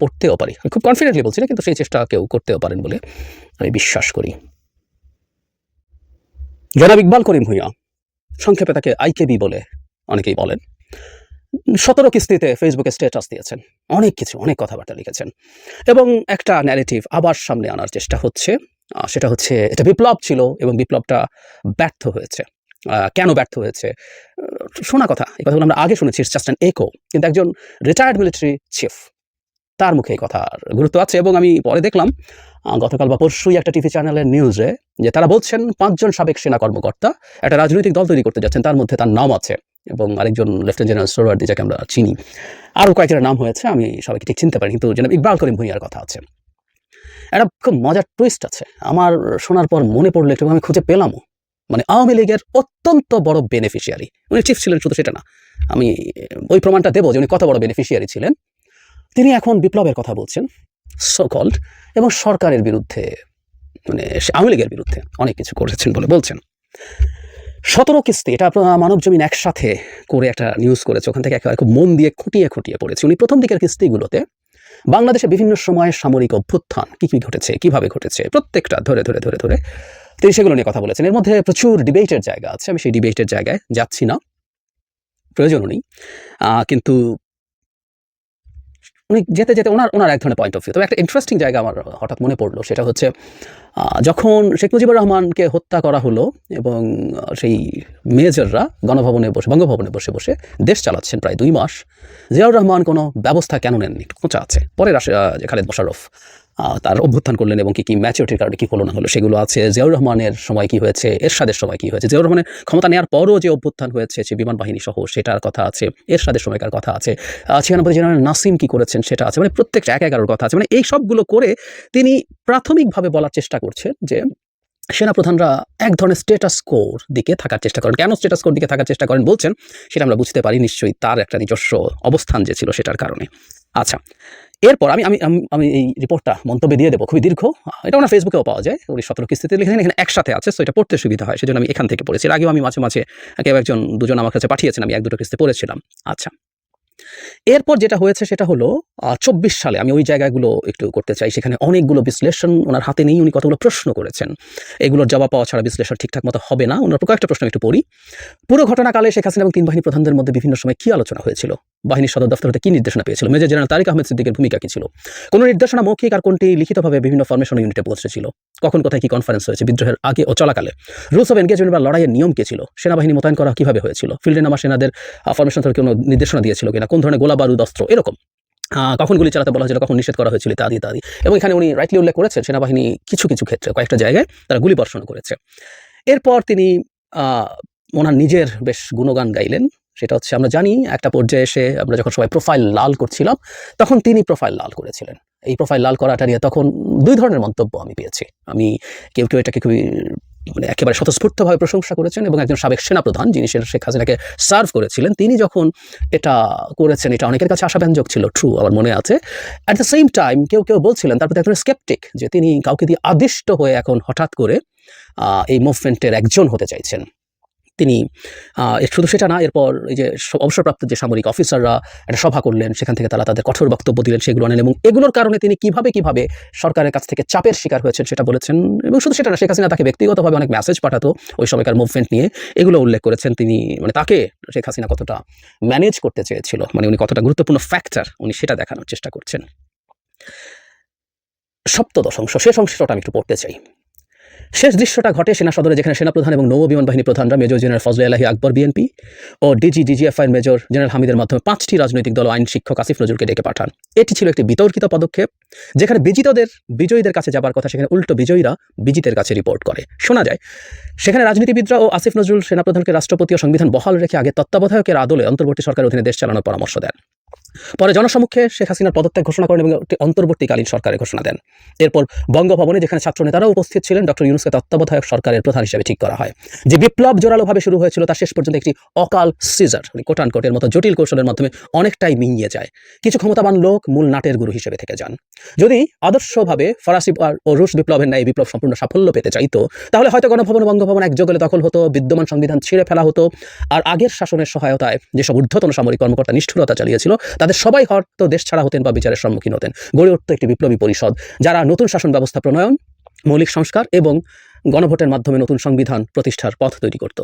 পড়তেও পারি। আমি খুব কনফিডেন্টলি বলছি না, কিন্তু সেই চেষ্টা কেউ করতেও পারেন বলে আমি বিশ্বাস করি। জনাব ইকবাল করিম ভূঁইয়া, সংক্ষেপে তাকে আইকেবি বলে অনেকেই বলেন, সতেরো কিস্তিতে ফেসবুকে স্ট্যাটাস দিয়েছেন, অনেক কিছু, অনেক কথাবার্তা লিখেছেন এবং একটা ন্যারেটিভ আবার সামনে আনার চেষ্টা হচ্ছে সেটা হচ্ছে এটা বিপ্লব ছিল এবং বিপ্লবটা ব্যর্থ হয়েছে। কেন ব্যর্থ হয়েছে? শোনা কথা, এই কথাগুলো আমরা আগে শুনেছি জাস্ট অ্যান একো কিন্তু একজন রিটায়ার্ড মিলিটারি চিফ তার মুখে এই কথার গুরুত্ব আছে এবং আমি পরে দেখলাম গতকাল বা পরশুই একটা টিভি চ্যানেলের নিউজে যে তারা বলছেন পাঁচজন সাবেক সেনা কর্মকর্তা একটা রাজনৈতিক দল তৈরি করতে যাচ্ছেন, তার মধ্যে তার নাম আছে এবং আরেকজন লেফটেন্যান্ট জেনারেল সোরওয়ার্দি যাকে আমরা চিনি। আরও কয়েকজনের নাম হয়েছে, আমি সবাইকে ঠিক চিনতে পারি কিন্তু জনাব ইকবাল করিম ভুঁইয়ার কথা আছে। একটা খুব মজার টুইস্ট আছে, আমার শোনার পর মনে পড়ল একটু, আমি খুঁজে পেলামও। মানে আওয়ামী লীগের অত্যন্ত বড় বেনিফিশিয়ারি উনি চিফ ছিলেন শুধু সেটা না, আমি ওই প্রমাণটা দেবো যে উনি কত বড় বেনিফিশিয়ারি ছিলেন। তিনি এখন বিপ্লবের কথা বলছেন সকল্ড এবং সরকারের বিরুদ্ধে মানে আওয়ামী লীগের বিরুদ্ধে অনেক কিছু করেছেন বলে বলছেন। সতেরো কিস্তি, এটা মানব জমিন একসাথে করে একটা নিউজ করেছে, ওখান থেকে একেবারে খুব মন দিয়ে খুঁটিয়ে খুঁটিয়ে পড়েছে। উনি প্রথম দিকের কিস্তিগুলোতে বাংলাদেশে বিভিন্ন সময়ে সামরিক অভ্যুত্থান, কী কী ঘটেছে, কীভাবে ঘটেছে, প্রত্যেকটা ধরে ধরে ধরে ধরে, তিনি সেগুলো নিয়ে কথা বলেছেন। এর মধ্যে প্রচুর ডিবেটের জায়গা আছে, আমি সেই ডিবেটের জায়গায় যাচ্ছি না প্রয়োজনও নেই। কিন্তু উনি যেতে যেতে ওনার ওনার এক ধরনের পয়েন্ট অফ ভিউ তবে একটা ইন্টারেস্টিং জায়গা আমার হঠাৎ মনে পড়ল সেটা হচ্ছে যখন শেখ মুজিবুর রহমানকে হত্যা করা হলো এবং সেই মেজররা গণভবনে বসে বঙ্গভবনে বসে বসে দেশ চালাচ্ছেন প্রায় দুই মাস জিয়াউর রহমান কোনো ব্যবস্থা কেন নেননি? কোঁচা আছে। পরে খালেদ মোশাররফ আহ, তার অভ্যুত্থান করলেন এবং কি কি ম্যাচিউরিটির কারণে কি হলো না হলো, সেগুলো আছে। জিয়াউর রহমানের সময় কি হয়েছে? এরশাদের সময় কি হয়েছে? জিয়াউর রহমানের ক্ষমতা নেওয়ার পরও যে অভ্যুত্থান হয়েছে, সে বিমান বাহিনী সহ, সেটার কথা আছে। এরশাদের সময়কার কথা আছে। ছিয়ানব্বই জেনারেল নাসিম কি করেছেন সেটা আছে। মানে প্রত্যেকটা এক এগারোর কথা আছে। মানে এই সবগুলো করে তিনি প্রাথমিকভাবে বলার চেষ্টা করছেন যে সেনাপ্রধানরা এক ধরনের স্টেটাস কোর দিকে থাকার চেষ্টা করেন। কেন স্টেটাস কোর দিকে থাকার চেষ্টা করেন বলছেন, সেটা আমরা বুঝতে পারি নিশ্চয়ই তার একটা নিজস্ব অবস্থান যে ছিল সেটার কারণে। আচ্ছা এরপর আমি আমি, আমি- এই রিপোর্টটা মন্তব্যে দিয়ে দেবো। খুবই দীর্ঘ। এটা ওনার ফেসবুকেও পাওয়া যায়। উনি সতেরো কিস্তিতে লিখেছেন এখানে একসাথে আছে সো এটা পড়তে সুবিধা হয়। সেজন্য আমি এখান থেকে পড়েছি। এর আগেও আমি মাঝে মাঝে কেউ একজন, দুজন আমার কাছে পাঠিয়েছেন, আমি এক, দুটো কিস্তি পড়েছিলাম। আচ্ছা। এরপর যেটা হয়েছে সেটা হলো চব্বিশ সালে আমি ওই জায়গাগুলো একটু করতে চাই। সেখানে অনেকগুলো বিশ্লেষণ ওনার হাতে নেই। উনি কতগুলো প্রশ্ন করেছেন। এগুলোর জবাব পাওয়া ছাড়া বিশ্লেষণ ঠিকঠাক মতো হবে না। ওনার কয়েকটা প্রশ্ন একটু পড়ি। পুরো ঘটনাকালে শেখ হাসিনা এবং তিন বাহিনী প্রধানদের মধ্যে বিভিন্ন সময় কী আলোচনা হয়েছিল? বাহিনীর সদর দফতর হতে কি নির্দেশনা পেয়েছিল? মেজর জেনারেল তারিক আহমেদ সিদ্দিকের ভূমিকা কি ছিল? কোনো নির্দেশনা মৌখিক আর কোনটি লিখিতভাবে বিভিন্ন ফরমেশন ইউনিটে পৌঁছেছিল? কখন কোথায় কি কনফারেন্স হয়েছে? বিদ্রোহের আগে ও চলাকালে? রুলস অফ এনগেজমেন্ট বা লড়াইয়ের নিয়ম কী ছিল? সেনাবাহিনী মোতায়েন করা কীভাবে হয়েছিল? ফিল্ডে নামা সেনাদের ফরমেশন থেকে কোনো নির্দেশনা দিয়েছিল কিনা? কোন ধরনের গোলা বারুদ অস্ত্র? এরকম। কখন গুলি চালাতে বলা হয়েছিল? কখন নিষেধ করা হয়েছিল? ইত্যাদি ইত্যাদি। এবং এখানে উনি রাইটলি উল্লেখ করেছেন, সেনাবাহিনী কিছু কিছু ক্ষেত্রে, কয়েকটা জায়গায় তারা গুলি বর্ষণ করেছে। এরপর তিনি ওনার নিজের বেশ গুণগান গাইলেন। সেটা হচ্ছে আমরা জানি, একটা পর্যায়ে এসে আমরা যখন সবাই প্রোফাইল লাল করছিলাম, তখন তিনি প্রোফাইল লাল করেছিলেন। এই প্রোফাইল লাল করাটা নিয়ে তখন দুই ধরনের মন্তব্য আমি পেয়েছি। আমি কেউ কেউ এটাকে খুবই মানে একেবারে স্বতঃস্ফূর্তভাবে প্রশংসা করেছেন এবং একজন সাবেক সেনাপ্রধান যিনি শেখ হাসিনাকে সার্ভ করেছিলেন, তিনি যখন এটা করেছেন, এটা অনেকের কাছে আশাব্যঞ্জক ছিল ট্রু আমার মনে আছে। অ্যাট দ্য সেম টাইম কেউ কেউ বলছিলেন তারপরে একজন স্কেপটিক যে তিনি কাউকে দিয়ে আদিষ্ট হয়ে এখন হঠাৎ করে এই মুভমেন্টের একজন হতে চাইছেন। তিনি শুধু সেটা না, এরপর এই যে অবসরপ্রাপ্ত যে সামরিক অফিসাররা একটা সভা করলেন, সেখান থেকে তারা তাদের কঠোর বক্তব্য দিলেন, সেগুলো আনেন এবং এগুলোর কারণে তিনি কীভাবে কীভাবে সরকারের কাছ থেকে চাপের শিকার হয়েছেন সেটা বলেছেন এবং শুধু সেটা না, শেখ হাসিনা তাকে ব্যক্তিগতভাবে অনেক মেসেজ পাঠাতো ওই সময়কার মুভমেন্ট নিয়ে, এগুলো উল্লেখ করেছেন তিনি মানে তাকে শেখ হাসিনা কতটা ম্যানেজ করতে চেয়েছিল মানে উনি কতটা গুরুত্বপূর্ণ ফ্যাক্টর উনি সেটা দেখানোর চেষ্টা করছেন। সপ্তদশ অংশ, শেষ অংশটা আমি একটু পড়তে চাই। শেষ দৃশ্যটা ঘটে সেনা সদরে যেখানে সেনাপ্রধান এবং নৌ বিমান বাহিনী প্রধানরা major general Fazle Elahi Akbar, BNP ও ডিজি ডিজিএফআই মেজর জেনারেল হামিদের মাধ্যমে পাঁচটি রাজনৈতিক দল আইন শিক্ষক আসিফ নজরুলকে ডেকে পাঠান। এটি ছিল একটি বিতর্কিত পদক্ষেপ, যেখানে বিজিতদের, বিজয়ীদের কাছে যাবার কথা সেখানে উল্টো বিজয়ীরা বিজিতের কাছে রিপোর্ট করে। শোনা যায়, সেখানে রাজনীতিবিদরা ও আসিফ নজরুল সেনাপ্রধানকে রাষ্ট্রপতি ও সংবিধান বহাল রেখে আগে তত্ত্বাবধায়কের আদলে অন্তর্বর্তী সরকারের অধীনে দেশ চালানোর পরামর্শ দেন। পরে জনসম্মুখে শেখ হাসিনার পদত্যাগ ঘোষণা করেন এবং একটি অন্তর্বর্তীকালীন সরকারের ঘোষণা দেন। এরপর বঙ্গভবনে যেখানে ছাত্র নেতারাও উপস্থিত ছিলেন, ডক্টর ইউনুসকে তত্ত্বাবধায়ক সরকারের প্রধান হিসেবে ঠিক করা হয়। যে বিপ্লব জোরালোভাবে শুরু হয়েছিল তা শেষ পর্যন্ত একটি অকাল সিজার মানে কোটান কোটের মতো জটিল কৌশলের মাধ্যমে অনেকটাই মিঙিয়ে যায়। কিছু ক্ষমতাবান লোক মূল নাটের গুরু হিসেবে থেকে যান। যদি আদর্শভাবে ফরাসি ও রুশ বিপ্লবের ন্যায় বিপ্লব সম্পূর্ণ সাফল্য পেতে চাইতো, তাহলে হয়তো গণভবন বঙ্গভবন এক জগলে দখল হতো, বিদ্যমান সংবিধান ছিঁড়ে ফেলা হতো, আর আগের শাসনের সহায়তায় যেসব ঊর্ধ্বতন সামরিক কর্মকর্তা নিষ্ঠুরতা চালিয়েছিল তাদের সবাই হয়তো দেশ ছাড়া হতেন বা বিচারের সম্মুখীন হতেন। গড়ে উঠত একটি বিপ্লবী পরিষদ, যারা নতুন শাসন ব্যবস্থা প্রণয়ন, মৌলিক সংস্কার এবং গণভোটের মাধ্যমে নতুন সংবিধান প্রতিষ্ঠার পথ তৈরি করত।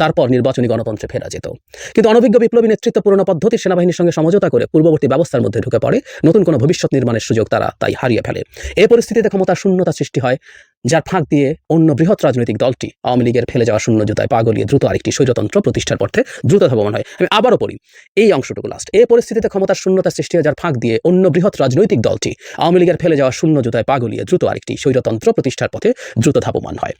তারপর নির্বাচনী গণতন্ত্রে ফেরা যেত। কিন্তু অনভিজ্ঞ বিপ্লবী নেতৃত্ব পুরনো পদ্ধতি সেনাবাহিনীর সঙ্গে সমঝোতা করে পূর্ববর্তী ব্যবস্থার মধ্যে ঢুকে পড়ে, নতুন কোনো ভবিষ্যৎ নির্মাণের সুযোগ তারা তাই হারিয়ে ফেলে। এই পরিস্থিতিতে ক্ষমতার শূন্যতা সৃষ্টি হয়, যার ফাঁক দিয়ে অন্য বৃহৎ রাজনৈতিক দলটি আওয়ামী লীগের ফেলে যাওয়া শূন্য জুতায় পা গলিয়ে দ্রুত আরেকটি স্বৈরতন্ত্র প্রতিষ্ঠার পথে দ্রুত ধাবমান হয়। আমি আবারও পড়ি, এই অংশটুকু লাস্ট এই পরিস্থিতিতে ক্ষমতার শূন্যতা সৃষ্টি হয়, যার ফাঁক দিয়ে অন্য বৃহৎ রাজনৈতিক দলটি আওয়ামী লীগের ফেলে যাওয়া শূন্য জুতায় পা গলিয়ে দ্রুত আরেকটি স্বৈরতন্ত্র প্রতিষ্ঠার পথে দ্রুত ধাবমান হয়।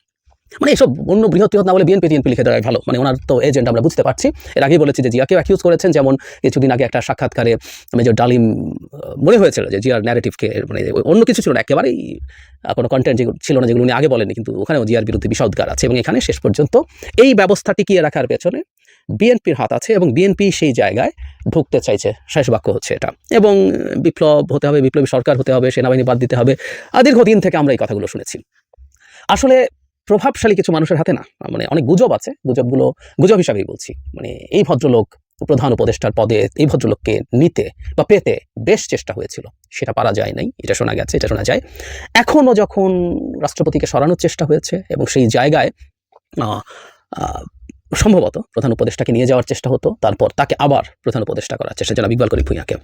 মানে এসব অন্য বৃহৎ বৃহৎ না বলে বিএনপি টিএনপি লিখে দেওয়াই ভালো। মানে ওনার তো এজেন্ট আমরা বুঝতে পারছি। এর আগেই বলেছি যে জিয়াকেও অ্যাকিউজ করেছেন, যেমন কিছুদিন আগে একটা সাক্ষাৎকারে মেজর ডালিম মনে হয়েছিল যে জিয়ার ন্যারেটিভকে মানে অন্য কিছু ছিল না, একেবারেই কোনো কন্টেন্ট যেগুলো ছিল না, যেগুলো উনি আগে বলেনি কিন্তু ওখানেও জিয়ার বিরুদ্ধে বিষাদগার আছে। এবং এখানে শেষ পর্যন্ত এই ব্যবস্থা টিকিয়ে রাখার পেছনে বিএনপির হাত আছে এবং বিএনপি সেই জায়গায় ঢুকতে চাইছে। শেষ বাক্য হচ্ছে এটা। এবং বিপ্লব হতে হবে, বিপ্লবী সরকার হতে হবে, সেনাবাহিনী বাদ দিতে হবে। আর দীর্ঘদিন থেকে আমরা এই কথাগুলো শুনেছি। আসলে প্রভাবশালী কিছু মানুষের হাতে না। মানে অনেক গুজব আছে। গুজবগুলো, গুজব হিসাবেই বলছি। মানে এই ভদ্রলোক প্রধান উপদেষ্টার পদে, এই ভদ্রলোককে নিতে বা পেতে বেশ চেষ্টা হয়েছিল। সেটা পারা যায় নাই। এটা শোনা গেছে, এটা শোনা যায়। এখনও যখন রাষ্ট্রপতিকে সরানোর চেষ্টা হয়েছে এবং সেই জায়গায় সম্ভবত প্রধান উপদেষ্টাকে নিয়ে যাওয়ার চেষ্টা হতো, তারপর তাকে আবার প্রধান উপদেষ্টা করার চেষ্টা জনাব ইকবাল করিম ভূঁইয়াকে।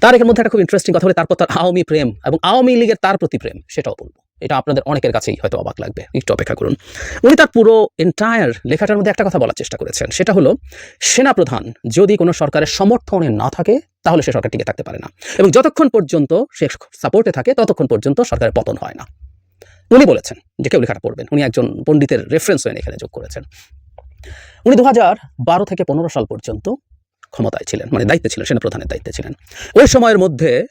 তার এর মধ্যে একটা খুব ইন্টারেস্টিং কথা বলে, তারপর তার আওয়ামী প্রেম এবং আওয়ামী লীগের তার প্রতি প্রেম, সেটাও বলব। এটা আপনাদের অনেকের কাছেই হয়তো অবাক লাগবে। একটু অপেক্ষা করুন। উনি তার পুরো এন্টায়ার লেখাটার মধ্যে একটা কথা বলার চেষ্টা করেছেন। সেটা হলো, সেনাপ্রধান, যদি কোনো সরকারের সমর্থনে না থাকে, তাহলে সে সরকার টিকে থাকতে পারে না। এবং যতক্ষণ পর্যন্ত সে সাপোর্টে থাকে, ততক্ষণ পর্যন্ত সরকারের পতন হয় না। উনি বলেছেন যে কেউ লেখাটা পড়বেন। উনি একজন পণ্ডিতের রেফারেন্স হয়ে এখানে যোগ করেছেন। উনি দু বারো থেকে পনেরো সাল পর্যন্ত ক্ষমতায় ছিলেন মানে দায়িত্বে ছিলেন, সেনাপ্রধানের দায়িত্বে ছিলেন। ওই সময়ের মধ্যে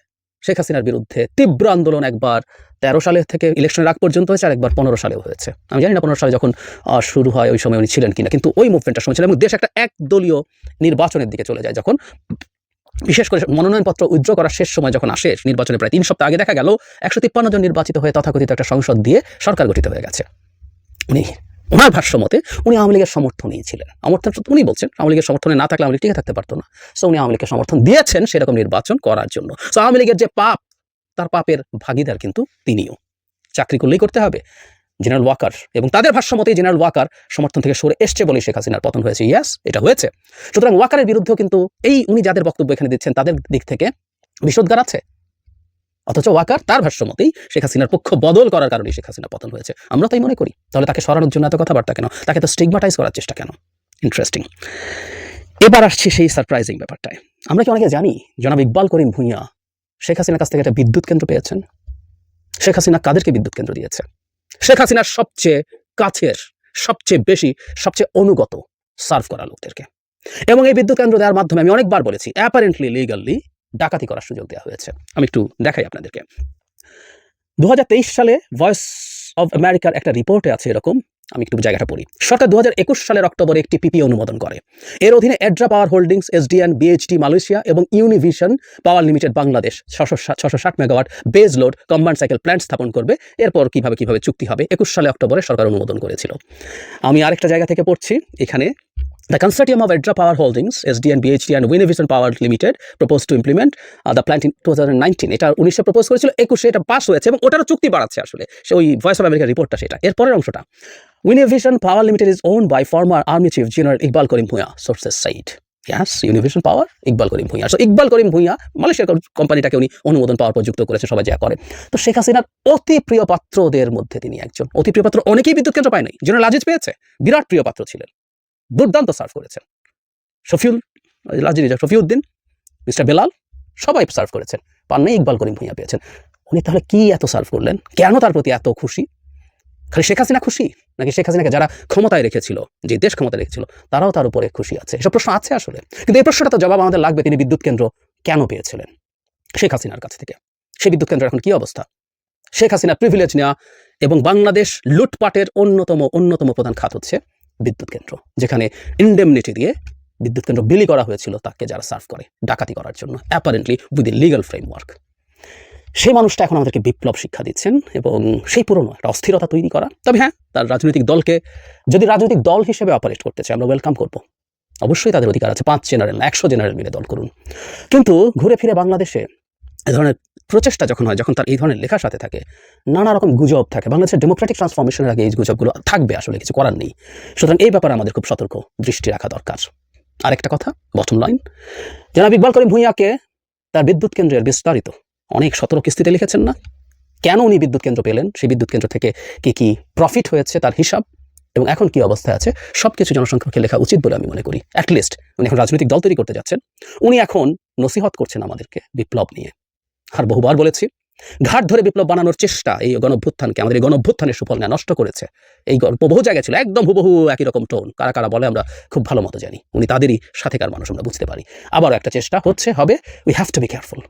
শেখ হাসিনার বিরুদ্ধে তীব্র আন্দোলন একবার তেরো সালে থেকে ইলেকশনের আগ পর্যন্ত হয়েছে আর একবার পনেরো সালেও হয়েছে। আমি জানি না পনেরো সালে যখন শুরু হয় ওই সময় উনি ছিলেন কিনা, কিন্তু ওই মুভমেন্টটার সময় এবং দেশ একটা একদলীয় নির্বাচনের দিকে চলে যায়। যখন বিশেষ করে মনোনয়নপত্র উইথড্র করার শেষ সময় যখন আসে নির্বাচনে প্রায় তিন সপ্তাহ আগে দেখা গেল, একশো তিপ্পান্ন জন নির্বাচিত হয়ে তথাকথিত একটা সংসদ দিয়ে সরকার গঠিত হয়ে গেছে। উনি ওনার ভাষ্য মতে, উনি আওয়ামী লীগের সমর্থনেই ছিলেন। সমর্থন উনি বলছেন, আওয়ামী লীগের সমর্থনে না থাকলে আওয়ামী লীগ টিকে থাকতে পারতো না। সো উনি আওয়ামী লীগের সমর্থন দিয়েছেন সেরকম নির্বাচন করার জন্য। সো আওয়ামী লীগের যে পাপ, তার পাপের ভাগিদার কিন্তু তিনিও। চাকরি করলেই করতে হবে। জেনারেল ওয়াকার এবং তাদের ভাষ্য মতেই জেনারেল ওয়াকার সমর্থন থেকে সরে এসছে বলে শেখ হাসিনার পতন হয়েছে। ইয়াস এটা হয়েছে। সুতরাং ওয়াকারের বিরুদ্ধেও কিন্তু এই উনি যাদের বক্তব্য এখানে দিচ্ছেন, তাদের দিক থেকে বিষোদ্গার আছে। অথচ ওয়াকার তার ভাষ্য মতেই শেখ হাসিনার পক্ষ বদল করার কারণে শেখ হাসিনা পতন হয়েছে। আমরা তাই মনে করি। তাহলে তাকে সরানোর জন্য এত কথাবার্তা কেন? তাকে তো স্টিগমাটাইজ করার চেষ্টা কেন? ইন্টারেস্টিং এবার আসছি সেই সারপ্রাইজিং ব্যাপারটায়। আমরা কি অনেকে জানি, জনাব ইকবাল করিম ভূঁইয়া শেখ হাসিনার কাছ থেকে একটা বিদ্যুৎ কেন্দ্র পেয়েছেন? শেখ হাসিনা কাদেরকে বিদ্যুৎ কেন্দ্র দিয়েছে? শেখ হাসিনার সবচেয়ে কাছের, সবচেয়ে বেশি, সবচেয়ে অনুগত সার্ভ করা লোকদেরকে। এবং এই বিদ্যুৎ কেন্দ্র দেওয়ার মাধ্যমে আমি অনেকবার বলেছি অ্যাপারেন্টলি লিগালি ডাকাতি করার সুযোগ দেওয়া হয়েছে। আমি একটু দেখাই আপনাদেরকে। দু হাজার তেইশ সালে ভয়েস অফ আমেরিকার একটা রিপোর্টে আছে এরকম। আমি একটু জায়গাটা পড়ি। সরকার দু হাজার একুশ সালের অক্টোবরে একটি পিপি অনুমোদন করে। এর অধীনে Edra power holdings SDN BHT Malaysia এবং ইউনিভিশন পাওয়ার লিমিটেড বাংলাদেশ ছশো ষাট megawatt base load combined cycle plant স্থাপন করবে। এরপর কীভাবে কীভাবে চুক্তি হবে? একুশ সালে অক্টোবরে সরকার অনুমোদন করেছিল। আমি আরেকটা জায়গা থেকে পড়ছি। এখানে The consortium of Edra Power Holdings, SDN, BHD and Winnevision Power Limited proposed to implement uh, the plant in 2019. এটা উনিশে প্রপোজ করেছিল একুশে এটা পাস হয়েছে এবং ওটারও চুক্তি বাড়াচ্ছে আসলে। সে ওই ভয়েস অফ আমেরিকার রিপোর্টটা সেটা। এরপরের অংশটা। Winnevision Power Limited is owned by former Army Chief General Iqbal Karim Bhuiya, sources said. Yes, Univision Power, Iqbal Karim Bhuiyan so Iqbal Karim Bhuiyan মালয়েশিয়ার কোম্পানিটাকে উনি অনুমোদন পাওয়ার পর যুক্ত করেছে সবাই যা করে। তো শেখ হাসিনার অতি প্রিয় পাত্রদের মধ্যে তিনি একজন। অতি প্রিয় পাত্র অনেকেই বিদ্যুৎ কেন্দ্র পায় নাই। জেনারেল আজিজ পেয়েছে। বিরাট প্রিয় পাত্র ছিলেন। দুর্দান্ত সার্ভ করেছেন। শফিউল লাজির শফিউদ্দিন, মিস্টার বেলাল, সবাই সার্ভ করেছেন। পান ইকবাল করিম ভূঁইয়া পেয়েছেন। উনি তাহলে কি এত সার্ভ করলেন? কেন তার প্রতি এত খুশি? খালি শেখ হাসিনা খুশি? নাকি শেখ হাসিনাকে যারা ক্ষমতায় রেখেছিল, যে দেশ ক্ষমতায় রেখেছিল, তারাও তার উপরে খুশি আছে? এসব প্রশ্ন আছে আসলে। কিন্তু এই প্রশ্নটা তো জবাব আমাদের লাগবে তিনি বিদ্যুৎ কেন্দ্র কেন পেয়েছিলেন? শেখ হাসিনার কাছ থেকে। সেই বিদ্যুৎ কেন্দ্র এখন কি অবস্থা? শেখ হাসিনা প্রিভিলেজ নেওয়া এবং বাংলাদেশ লুটপাটের অন্যতম অন্যতম প্রধান খাত হচ্ছে বিদ্যুৎ কেন্দ্র, যেখানে ইন্ডেমনিটি দিয়ে বিদ্যুৎ কেন্দ্র বিলি করা হয়েছিল তাকে যারা সার্ভ করে ডাকাতি করার জন্য apparently with a legal framework সেই মানুষটা এখন আমাদেরকে বিপ্লব শিক্ষা দিচ্ছেন এবং সেই পুরনো একটা অস্থিরতা তৈরি করা। তবে হ্যাঁ তার রাজনৈতিক দলকে যদি রাজনৈতিক দল হিসেবে অপারেট করতে চাই আমরা ওয়েলকাম করব। অবশ্যই তাদের অধিকার আছে, পাঁচ জেনারেল একশো জেনারেল মিলে দল করুন। কিন্তু ঘুরে ফিরে বাংলাদেশে এ ধরনের প্রচেষ্টা যখন হয়, যখন তার এই ধরনের লেখার সাথে থাকে, নানা রকম গুজব থাকে। বাংলাদেশের ডেমোক্রেটিক ট্রান্সফরমেশনের আগে এই গুজবগুলো থাকবে আসলে, কিছু করার নেই। সুতরাং এই ব্যাপারে আমাদের খুব সতর্ক দৃষ্টি রাখা দরকার। আরেকটা কথা বটম লাইন জনাব ইকবাল করিম ভূঁইয়াকে তার বিদ্যুৎ কেন্দ্রের বিস্তারিত অনেক সতর্ক কিস্তিতে লিখেছেন না। কেন উনি বিদ্যুৎ কেন্দ্র পেলেন? সেই বিদ্যুৎ কেন্দ্র থেকে কি কি প্রফিট হয়েছে তার হিসাব? এবং এখন কি অবস্থায় আছে? সব কিছু জনসংখ্যাকে লেখা উচিত বলে আমি মনে করি। অ্যাটলিস্ট উনি এখন রাজনৈতিক দল তৈরি করতে যাচ্ছেন। উনি এখন নসিহত করছেন আমাদেরকে বিপ্লব নিয়ে। আর বহুবার বলেছি। ঘাট ধরে বিপ্লব বানানোর চেষ্টা এই গণভ্যুত্থানকে আমাদের এই গণভ্যুত্থানের সুফল নেওয়া নষ্ট করেছে। এই গল্প বহু জায়গায় ছিল, একদম হুবহু একই রকম টোন। কারা কারা বলে আমরা খুব ভালো মতো জানি। উনি তাদেরই সাথেকার মানুষ, আমরা বুঝতে পারি। আবারও একটা চেষ্টা হচ্ছে, হবে we have to be careful